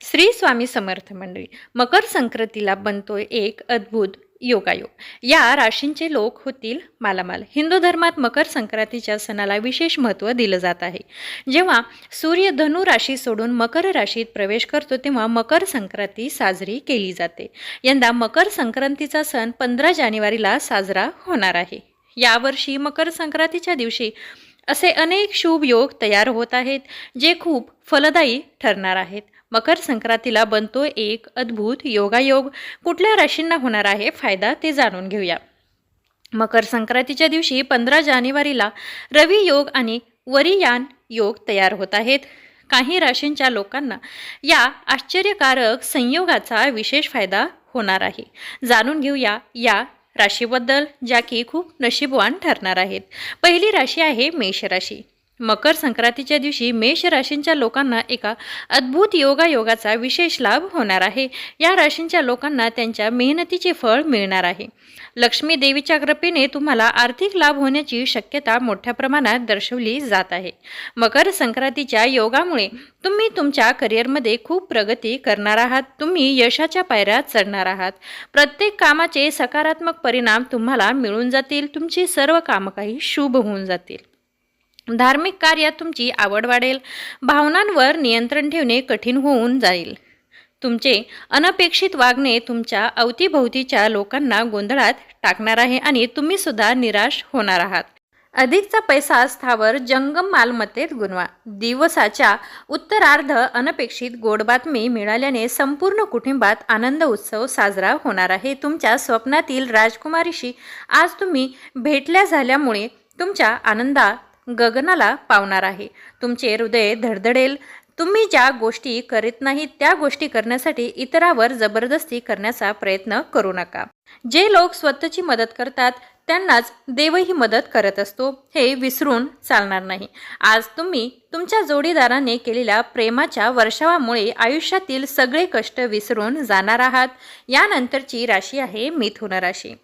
श्री स्वामी समर्थ मंडळी मकर संक्रांतीला बनतोय एक अद्भुत योगायोग. या राशींचे लोक होतील मालामाल. हिंदू धर्मात मकर संक्रांतीच्या सणाला विशेष महत्त्व दिलं जात आहे. जेव्हा सूर्य धनु राशी सोडून मकर राशीत प्रवेश करतो तेव्हा मकर संक्रांती साजरी केली जाते. यंदा मकर संक्रांतीचा सण पंधरा जानेवारीला साजरा होणार आहे. यावर्षी मकर संक्रांतीच्या दिवशी असे अनेक शुभ योग तयार होत आहेत जे खूप फलदायी ठरणार आहेत. मकर संक्रांतीला बनतो एक अद्भुत योगायोग. कुठल्या राशींना होणार आहे? फायदा ते जाणून घेऊया. मकर संक्रांतीच्या दिवशी पंधरा जानेवारीला रवी योग आणि वरियान योग तयार होत आहेत. काही राशींच्या लोकांना या आश्चर्यकारक संयोगाचा विशेष फायदा होणार आहे. जाणून घेऊया या राशीबद्दल ज्या की खूप नशीबवान ठरणार आहेत. पहिली राशी आहे मेष राशी. मकर संक्रांतीच्या दिवशी मेष राशींच्या लोकांना एका अद्भुत योगायोगाचा विशेष लाभ होणार आहे. या राशींच्या लोकांना त्यांच्या मेहनतीचे फळ मिळणार आहे. लक्ष्मी देवीच्या कृपेने तुम्हाला आर्थिक लाभ होण्याची शक्यता मोठ्या प्रमाणात दर्शवली जात आहे. मकर संक्रांतीच्या योगामुळे तुम्ही तुमच्या करिअरमध्ये खूप प्रगती करणार आहात. तुम्ही यशाच्या पायऱ्या चढणार आहात. प्रत्येक कामाचे सकारात्मक परिणाम तुम्हाला मिळून जातील. तुमची सर्व कामं काही शुभ होऊन जातील. धार्मिक कार्यात तुमची आवड वाढेल. भावनांवर नियंत्रण ठेवणे कठीण होऊन जाईल. तुमचे अनपेक्षित वागणे तुमच्या अवतीभोवतीच्या लोकांना गोंधळात टाकणार आहे आणि तुम्ही सुद्धा निराश होणार आहात. अधिकचा पैसा स्थावर जंगम मालमत्तेत गुणवा दिवसाच्या उत्तरार्ध अनपेक्षित गोड बातमी मिळाल्याने संपूर्ण कुटुंबात आनंद उत्सव साजरा होणार आहे. तुमच्या स्वप्नातील राजकुमारीशी आज तुम्ही भेटल्या झाल्यामुळे तुमच्या आनंदा गगनाला पावणार आहे. तुमचे हृदय धडधडेल. तुम्ही ज्या गोष्टी करीत नाहीत त्या गोष्टी करण्यासाठी इतरावर जबरदस्ती करण्याचा प्रयत्न करू नका. जे लोक स्वतःची मदत करतात त्यांनाच देवही मदत करत असतो हे विसरून चालणार नाही. आज तुम्ही तुमच्या जोडीदाराने केलेल्या प्रेमाच्या वर्षावामुळे आयुष्यातील सगळे कष्ट विसरून जाणार आहात. यानंतरची राशी आहे मिथुन राशी.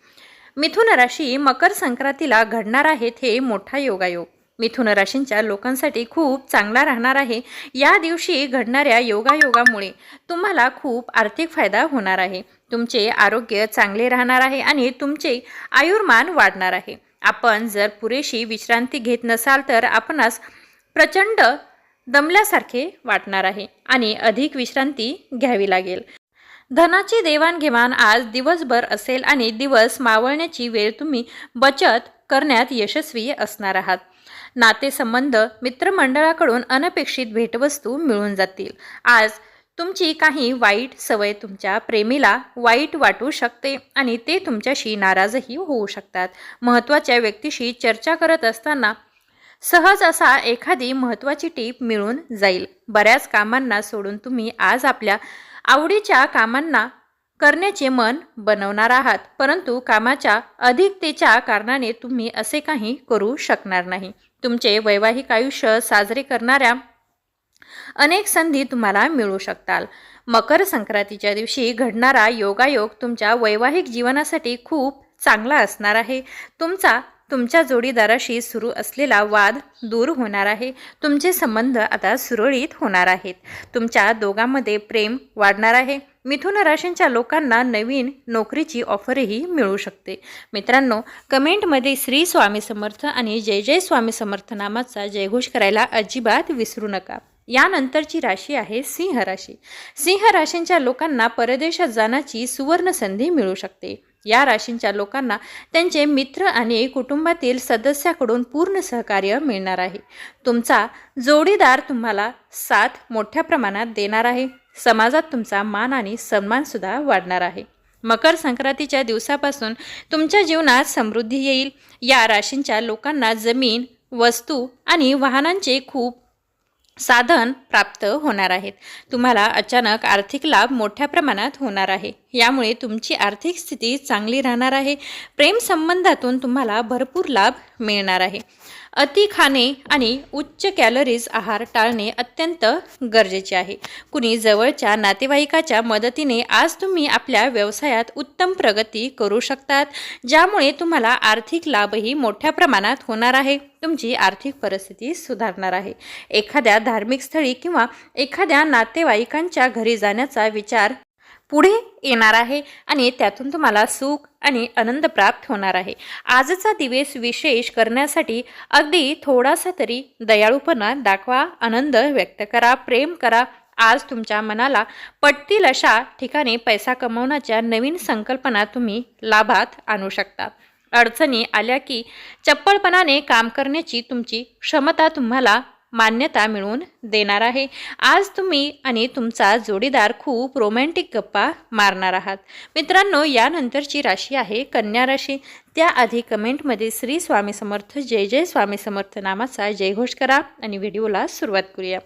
मिथुन राशी मकर संक्रांतीला घडणार आहेत हे मोठा योगायोग. मिथुन राशींच्या लोकांसाठी खूप चांगला राहणार आहे. या दिवशी घडणाऱ्या योगायोगामुळे तुम्हाला खूप आर्थिक फायदा होणार आहे. तुमचे आरोग्य चांगले राहणार आहे आणि तुमचे आयुर्मान वाढणार आहे. आपण जर पुरेशी विश्रांती घेत नसाल तर आपणास प्रचंड दमल्यासारखे वाटणार आहे आणि अधिक विश्रांती घ्यावी लागेल. धनाची देवाणघेवाण आज दिवसभर असेल आणि दिवस मावळण्याची वेळ तुम्ही बचत करण्यात यशस्वी असणार आहात. नातेसंबंध मित्रमंडळाकडून अनपेक्षित भेटवस्तू मिळून जातील. आज तुमची काही वाईट सवय तुमच्या प्रेमीला वाईट वाटू शकते आणि ते तुमच्याशी नाराजही होऊ शकतात. महत्त्वाच्या व्यक्तीशी चर्चा करत असताना सहज असा एखादी महत्त्वाची टीप मिळून जाईल. बऱ्याच कामांना सोडून तुम्ही आज आपल्या आवडीच्या कामांना करण्याचे मन बनवणार आहात परंतु कामाच्या अधिकतेच्या कारणाने तुम्ही असे काही करू शकणार नाही. तुमचे वैवाहिक आयुष्य साजरे करणाऱ्या अनेक संधी तुम्हाला मिळू शकतात मकर संक्रांतीच्या दिवशी घडणारा योगायोग तुमच्या वैवाहिक जीवनासाठी खूप चांगला असणार आहे. तुमचा तुमच्या जोडीदाराशी सुरू असलेला वाद दूर होणार आहे. तुमचे संबंध आता सुरळीत होणार आहेत. तुमच्या दोघांमध्ये प्रेम वाढणार आहे. मिथुन राशींच्या लोकांना नवीन नोकरीची ऑफरही मिळू शकते. मित्रांनो कमेंटमध्ये श्री स्वामी समर्थ आणि जय जय स्वामी समर्थ नामाचा जयघोष करायला अजिबात विसरू नका. यानंतरची राशी आहे सिंह राशी. सिंह राशींच्या लोकांना परदेशात जाण्याची सुवर्ण संधी मिळू शकते. या राशींच्या लोकांना त्यांचे मित्र आणि कुटुंबातील सदस्याकडून पूर्ण सहकार्य मिळणार आहे. तुमचा जोडीदार तुम्हाला साथ मोठ्या प्रमाणात देणार आहे. समाजात तुमचा मान आणि सन्मानसुद्धा वाढणार आहे. मकर संक्रांतीच्या दिवसापासून तुमच्या जीवनात समृद्धी येईल. या राशींच्या लोकांना जमीन वस्तू आणि वाहनांचे खूप साधन प्राप्त होणार आहेत. तुम्हाला अचानक आर्थिक लाभ मोठ्या प्रमाणात होणार आहे. यामुळे तुमची आर्थिक स्थिती चांगली राहणार आहे. प्रेमसंबंधातून तुम्हाला भरपूर लाभ मिळणार आहे. अति खाणे आणि उच्च कॅलरीज आहार टाळणे अत्यंत गरजेचे आहे. कुणी जवळच्या नातेवाईकाच्या मदतीने आज तुम्ही आपल्या व्यवसायात उत्तम प्रगती करू शकतात ज्यामुळे तुम्हाला आर्थिक लाभही मोठ्या प्रमाणात होणार आहे. तुमची आर्थिक परिस्थिती सुधारणार आहे. एखाद्या धार्मिक स्थळी किंवा एखाद्या नातेवाईकांच्या घरी जाण्याचा विचार पुढे येणार आहे आणि त्यातून तुम्हाला सुख आणि आनंद प्राप्त होणार आहे. आजचा दिवस विशेष करण्यासाठी अगदी थोडासा तरी दयाळूपणा दाखवा आनंद व्यक्त करा प्रेम करा. आज तुमच्या मनाला पटतील अशा ठिकाणी पैसा कमवण्याच्या नवीन संकल्पना तुम्ही लाभात आणू शकता. अडचणी आल्या की चप्पळपणाने काम करण्याची तुमची क्षमता तुम्हाला मान्यता मिळवून देणार आहे. आज तुम्ही आणि तुमचा जोडीदार खूप रोमॅन्टिक गप्पा मारणार आहात. मित्रांनो यानंतरची राशी आहे कन्या राशी. त्याआधी कमेंटमध्ये श्री स्वामी समर्थ जय जय स्वामी समर्थ नामाचा जयघोष करा आणि व्हिडिओला सुरुवात करूया.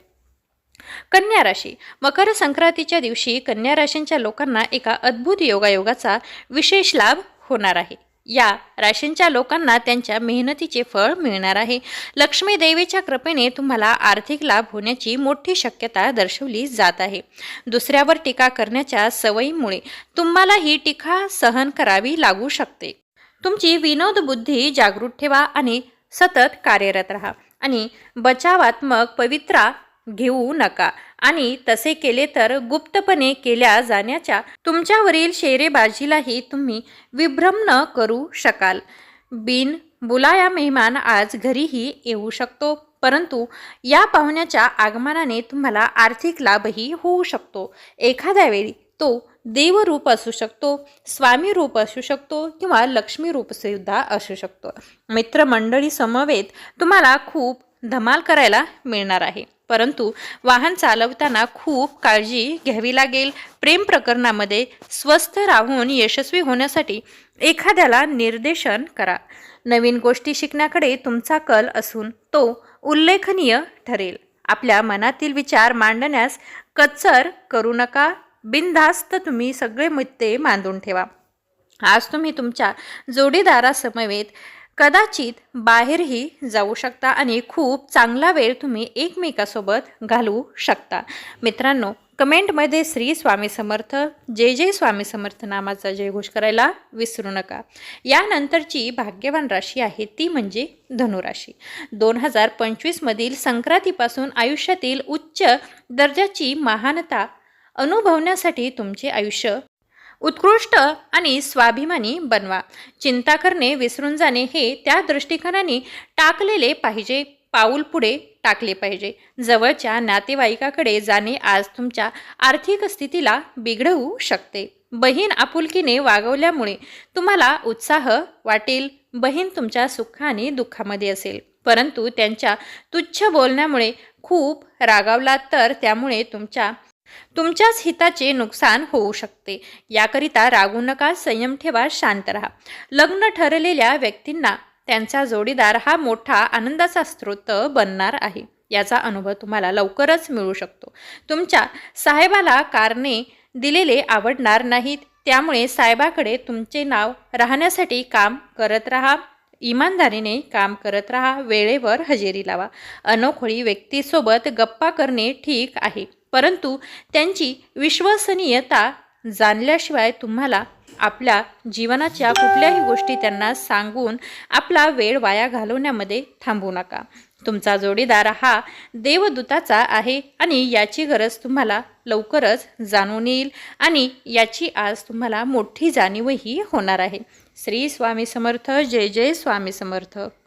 कन्या राशी. मकर संक्रांतीच्या दिवशी कन्या राशींच्या लोकांना एका अद्भुत योगायोगाचा विशेष लाभ होणार आहे. या राशींच्या लोकांना त्यांच्या मेहनतीचे फळ मिळणार आहे. लक्ष्मी देवीच्या कृपेने तुम्हाला आर्थिक लाभ होण्याची मोठी शक्यता दर्शवली जात आहे. दुसऱ्यावर टीका करण्याच्या सवयीमुळे तुम्हाला ही टीका सहन करावी लागू शकते. तुमची विनोद बुद्धी जागृत ठेवा आणि सतत कार्यरत राहा. आणि बचावात्मक पवित्रा घेऊ नका. आणि तसे केले तर गुप्तपणे केल्या जाण्याच्या तुमच्यावरील शेरेबाजीलाही तुम्ही विभ्रम न करू शकाल. बिन बुलाया मेहमान आज घरीही येऊ शकतो परंतु या पाहुण्याच्या आगमनाने तुम्हाला आर्थिक लाभही होऊ शकतो. एखाद्या वेळी तो देवरूप असू शकतो स्वामी रूप असू शकतो किंवा लक्ष्मी रूप सुद्धा असू शकतो. मित्रमंडळी समवेत तुम्हाला खूप धमाल करायला मिळणार आहे. परंतु वाहन चालवताना खूप काळजी घ्यावी लागेल. प्रेम प्रकरणामध्ये स्वस्थ राहून यशस्वी होण्यासाठी एखाद्याला निर्देशन करा. नवीन गोष्टी शिकण्याकडे तुमचा कल असून तो उल्लेखनीय ठरेल. आपल्या मनातील विचार मांडण्यास कच्चर करू नका. बिनधास्त तुम्ही सगळे मुद्दे मांडून ठेवा. आज तुम्ही तुमच्या जोडीदारासमवेत कदाचित बाहेरही जाऊ शकता आणि खूप चांगला वेळ तुम्ही एकमेकासोबत घालवू शकता. मित्रांनो कमेंटमध्ये श्री स्वामी समर्थ जय जय स्वामी समर्थ नामाचा जयघोष करायला विसरू नका. यानंतरची भाग्यवान राशी आहे ती म्हणजे धनुराशी. दोन हजार पंचवीसमधील संक्रांतीपासून आयुष्यातील उच्च दर्जाची महानता अनुभवण्यासाठी तुमचे आयुष्य उत्कृष्ट आणि स्वाभिमानी बनवा. चिंता करणे विसरून जाणे हे त्या दृष्टिकोनाने टाकलेले पाहिजे. पाऊल पुढे टाकले पाहिजे. जवळच्या नातेवाईकाकडे जाणे आज तुमच्या आर्थिक स्थितीला बिघडवू शकते. बहीण आपुलकीने वागवल्यामुळे तुम्हाला उत्साह वाटेल. बहीण तुमच्या सुख आणि दुःखामध्ये असेल. परंतु त्यांच्या तुच्छ बोलण्यामुळे खूप रागावलात तर त्यामुळे तुमच्या तुमच्याच हिताचे नुकसान होऊ शकते. याकरिता रागू नका संयम ठेवा शांत राहा. लग्न ठरलेल्या व्यक्तींना त्यांचा जोडीदार हा मोठा आनंदाचा स्रोत बनणार आहे. याचा अनुभव तुम्हाला लवकरच मिळू शकतो. तुमच्या साहेबाला कारणे दिलेले आवडणार नाहीत. त्यामुळे साहेबाकडे तुमचे नाव राहण्यासाठी काम करत राहा. इमानदारीने काम करत राहा. वेळेवर हजेरी लावा. अनोखळी व्यक्तीसोबत गप्पा करणे ठीक आहे. परंतु त्यांची विश्वसनीयता जाणल्याशिवाय तुम्हाला आपल्या जीवनाच्या कुठल्याही गोष्टी त्यांना सांगून आपला वेळ वाया घालवण्यामध्ये थांबू नका. तुमचा जोडीदार हा देवदूताचा आहे आणि याची गरज तुम्हाला लवकरच जाणून येईल आणि याची आज तुम्हाला मोठी जाणीवही होणार आहे. श्री स्वामी समर्थ जय जय स्वामी समर्थ.